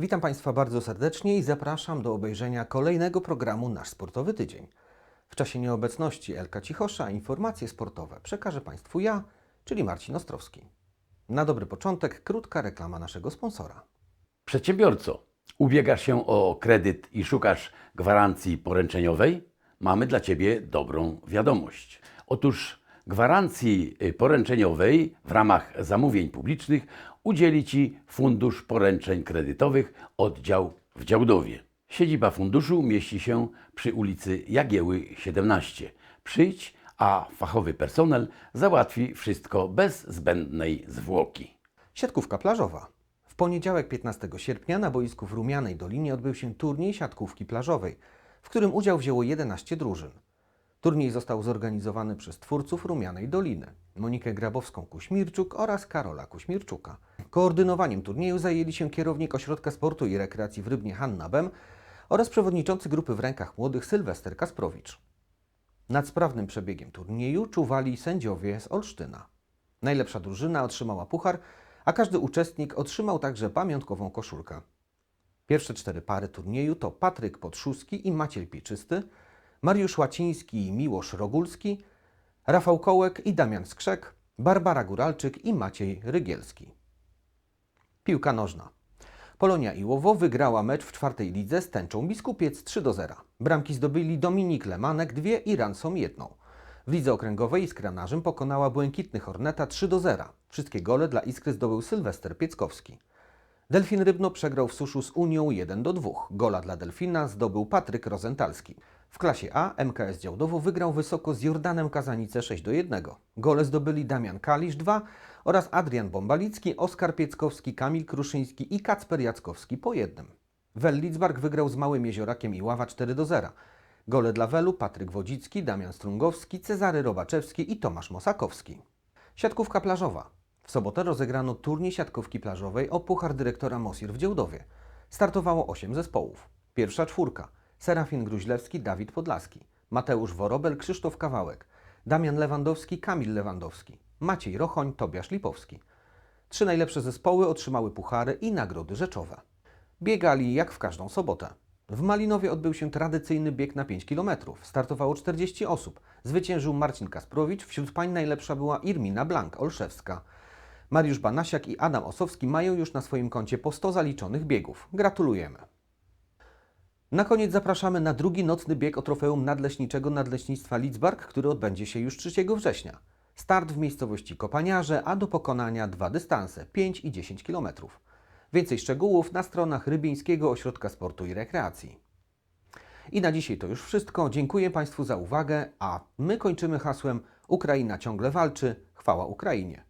Witam Państwa bardzo serdecznie i zapraszam do obejrzenia kolejnego programu Nasz Sportowy Tydzień. W czasie nieobecności Elka Cichosza informacje sportowe przekażę Państwu ja, czyli Marcin Ostrowski. Na dobry początek krótka reklama naszego sponsora. Przedsiębiorco, ubiegasz się o kredyt i szukasz gwarancji poręczeniowej? Mamy dla Ciebie dobrą wiadomość. Otóż gwarancji y, poręczeniowej w ramach zamówień publicznych udzieli Ci Fundusz Poręczeń Kredytowych, oddział w Działdowie. Siedziba funduszu mieści się przy ulicy Jagieły 17. Przyjdź, a fachowy personel załatwi wszystko bez zbędnej zwłoki. Siatkówka plażowa. W poniedziałek 15 sierpnia na boisku w Rumianej Dolinie odbył się turniej siatkówki plażowej, w którym udział wzięło 11 drużyn. Turniej został zorganizowany przez twórców Rumianej Doliny, Monikę Grabowską-Kuśmirczuk oraz Karola Kuśmirczuka. Koordynowaniem turnieju zajęli się kierownik Ośrodka Sportu i Rekreacji w Rybnie Hanna Bem oraz przewodniczący grupy w rękach młodych Sylwester Kasprowicz. Nad sprawnym przebiegiem turnieju czuwali sędziowie z Olsztyna. Najlepsza drużyna otrzymała puchar, a każdy uczestnik otrzymał także pamiątkową koszulkę. Pierwsze cztery pary turnieju to Patryk Podszuski i Maciej Pieczysty, Mariusz Łaciński i Miłosz Rogulski, Rafał Kołek i Damian Skrzek, Barbara Góralczyk i Maciej Rygielski. Piłka nożna. Polonia Iłowo wygrała mecz w czwartej lidze z tęczą Biskupiec 3 do 0. Bramki zdobyli Dominik Lemanek dwie i Ransom jedną. W lidze okręgowej Iskra Narzym pokonała Błękitny Horneta 3 do 0. Wszystkie gole dla Iskry zdobył Sylwester Pieckowski. Delfin Rybno przegrał w suszu z Unią 1 do 2. Gola dla Delfina zdobył Patryk Rozentalski. W klasie A MKS Działdowo wygrał wysoko z Jordanem Kazanice 6 do 1. Gole zdobyli Damian Kalisz 2 oraz Adrian Bombalicki, Oskar Pieckowski, Kamil Kruszyński i Kacper Jackowski po jednym. Wel Lidzbark wygrał z Małym Jeziorakiem i Ława 4 do 0. Gole dla Welu Patryk Wodzicki, Damian Strungowski, Cezary Robaczewski i Tomasz Mosakowski. Siatkówka plażowa. W sobotę rozegrano turniej siatkówki plażowej o puchar dyrektora Mosir w Dziełdowie. Startowało 8 zespołów. Pierwsza czwórka. Serafin Gruźlewski, Dawid Podlaski, Mateusz Worobel, Krzysztof Kawałek, Damian Lewandowski, Kamil Lewandowski, Maciej Rochoń, Tobiasz Lipowski. Trzy najlepsze zespoły otrzymały puchary i nagrody rzeczowe. Biegali jak w każdą sobotę. W Malinowie odbył się tradycyjny bieg na 5 km. Startowało 40 osób. Zwyciężył Marcin Kasprowicz, wśród pań najlepsza była Irmina Blank, Olszewska. Mariusz Banasiak i Adam Osowski mają już na swoim koncie po 100 zaliczonych biegów. Gratulujemy. Na koniec zapraszamy na drugi nocny bieg o trofeum nadleśniczego Nadleśnictwa Lidzbark, który odbędzie się już 3 września. Start w miejscowości Kopaniarze, a do pokonania dwa dystanse 5 i 10 km. Więcej szczegółów na stronach Rybieńskiego Ośrodka Sportu i Rekreacji. I na dzisiaj to już wszystko. Dziękuję Państwu za uwagę, a my kończymy hasłem Ukraina ciągle walczy, chwała Ukrainie.